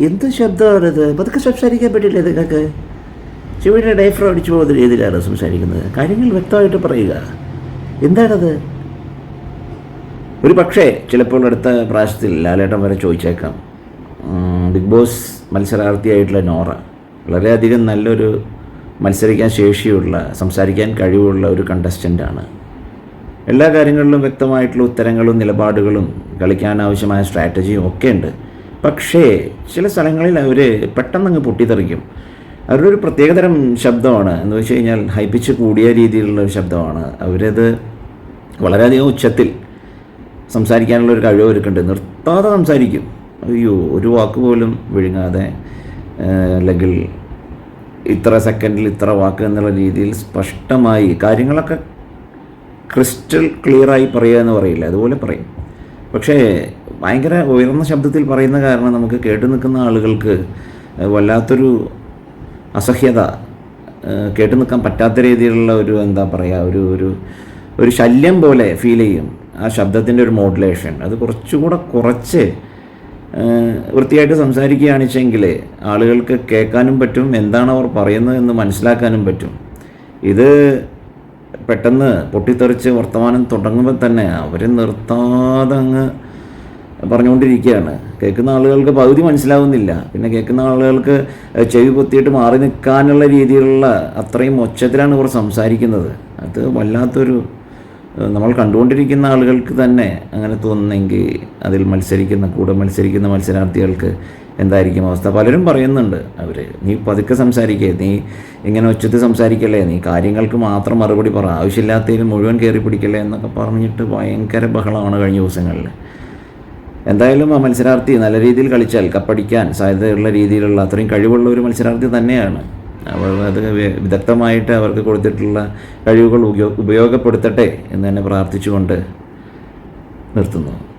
എന്ത് ശബ്ദമാണിത്? പതുക്കെ സംസാരിക്കാൻ പറ്റില്ല നിങ്ങൾക്ക്? ചെവിയുടെ ഡൈഫ്രോ അടിച്ചു പോകുന്ന രീതിയിലാണ് സംസാരിക്കുന്നത്. കാര്യങ്ങൾ വ്യക്തമായിട്ട് പറയുക. എന്താണത്? ഒരു പക്ഷേ ചിലപ്പോൾ അടുത്ത പ്രാവശ്യത്തിൽ ലാലേട്ടൻ വരെ ചോദിച്ചേക്കാം. ബിഗ് ബോസ് മത്സരാർത്ഥിയായിട്ടുള്ള നോറ. വളരെയധികം നല്ലൊരു മത്സരിക്കാൻ ശേഷിയുള്ള സംസാരിക്കാൻ കഴിവുള്ള ഒരു കണ്ടസ്റ്റന്റാണ് എല്ലാ കാര്യങ്ങളിലും വ്യക്തമായിട്ടുള്ള ഉത്തരങ്ങളും നിലപാടുകളും കളിക്കാൻ ആവശ്യമായ സ്ട്രാറ്റജിയും ഒക്കെ ഉണ്ട്. പക്ഷേ ചില സ്ഥലങ്ങളിൽ അവർ പെട്ടെന്നങ്ങ് പൊട്ടിത്തെറിക്കും. അവരുടെ ഒരു പ്രത്യേകതരം ശബ്ദമാണ്. എന്ന് വെച്ച് കഴിഞ്ഞാൽ ഹൈപ്പിച്ച് കൂടിയ രീതിയിലുള്ള ഒരു ശബ്ദമാണ്. അവരത് വളരെയധികം ഉച്ചത്തിൽ സംസാരിക്കാനുള്ള ഒരു കഴിവ് അവർക്കുണ്ട്. നിർത്താതെ സംസാരിക്കും. അയ്യോ ഒരു വാക്ക് പോലും വിഴുങ്ങാതെ അല്ലെങ്കിൽ ഇത്ര സെക്കൻഡിൽ ഇത്ര വാക്ക് എന്നുള്ള രീതിയിൽ സ്പഷ്ടമായി കാര്യങ്ങളൊക്കെ ക്രിസ്റ്റൽ ക്ലിയറായി പറയുക എന്ന് പറയില്ല. അതുപോലെ പറയും. പക്ഷേ ഭയങ്കര ഉയർന്ന ശബ്ദത്തിൽ പറയുന്ന കാരണം നമുക്ക് കേട്ടു നിൽക്കുന്ന ആളുകൾക്ക് വല്ലാത്തൊരു അസഹ്യത കേട്ടു നിൽക്കാൻ പറ്റാത്ത രീതിയിലുള്ള ഒരു എന്താ പറയുക ഒരു ഒരു ഒരു ശല്യം പോലെ ഫീൽ ചെയ്യും ആ ശബ്ദത്തിന്റെ ഒരു മോഡുലേഷൻ അത് കുറച്ചുകൂടെ കുറച്ച് വൃത്തിയായിട്ട് സംസാരിക്കുകയാണെച്ചെങ്കിൽ ആളുകൾക്ക് കേൾക്കാനും പറ്റും എന്താണ് അവർ പറയുന്നത് എന്ന് മനസ്സിലാക്കാനും പറ്റും. ഇത് പെട്ടെന്ന് പൊട്ടിത്തെറിച്ച് വർത്തമാനം തുടങ്ങുമ്പോൾ തന്നെ അവർ നിർത്താതെ അങ്ങ് പറഞ്ഞുകൊണ്ടിരിക്കുകയാണ്. കേൾക്കുന്ന ആളുകൾക്ക് പകുതി മനസ്സിലാവുന്നില്ല. പിന്നെ കേൾക്കുന്ന ആളുകൾക്ക് ചെവി പൊത്തിയിട്ട് മാറി നിൽക്കാനുള്ള രീതിയിലുള്ള അത്രയും ഒച്ചത്തിലാണ് ഇവർ സംസാരിക്കുന്നത്. അത് വല്ലാത്തൊരു നമ്മൾ കണ്ടുകൊണ്ടിരിക്കുന്ന ആളുകൾക്ക് തന്നെ അങ്ങനെ തോന്നുന്നെങ്കിൽ അതിൽ മത്സരിക്കുന്ന കൂടെ മത്സരിക്കുന്ന മത്സരാർത്ഥികൾക്ക് എന്തായിരിക്കും അവസ്ഥ? പലരും പറയുന്നുണ്ട് അവർ നീ പതുക്കെ സംസാരിക്കേ നീ ഇങ്ങനെ ഉച്ചത്തിൽ സംസാരിക്കല്ലേ നീ കാര്യങ്ങൾക്ക് മാത്രം മറുപടി പറ ആവശ്യമില്ലാത്തതിൽ മുഴുവൻ കയറി പിടിക്കല്ലേ എന്നൊക്കെ പറഞ്ഞിട്ട് ഭയങ്കര ബഹളമാണ് കഴിഞ്ഞ ദിവസങ്ങളിൽ. എന്തായാലും ആ മത്സരാർത്ഥി നല്ല രീതിയിൽ കളിച്ചാൽ കപ്പടിക്കാൻ സാധ്യതയുള്ള രീതിയിലുള്ള അത്രയും കഴിവുള്ള ഒരു മത്സരാർത്ഥി തന്നെയാണ്. അവർ അത് വിദഗ്ധമായിട്ട് അവർക്ക് കൊടുത്തിട്ടുള്ള കഴിവുകൾ ഉപയോ- ഉപയോഗപ്പെടുത്തട്ടെ എന്ന് തന്നെ പ്രാർത്ഥിച്ചുകൊണ്ട് നിർത്തുന്നു.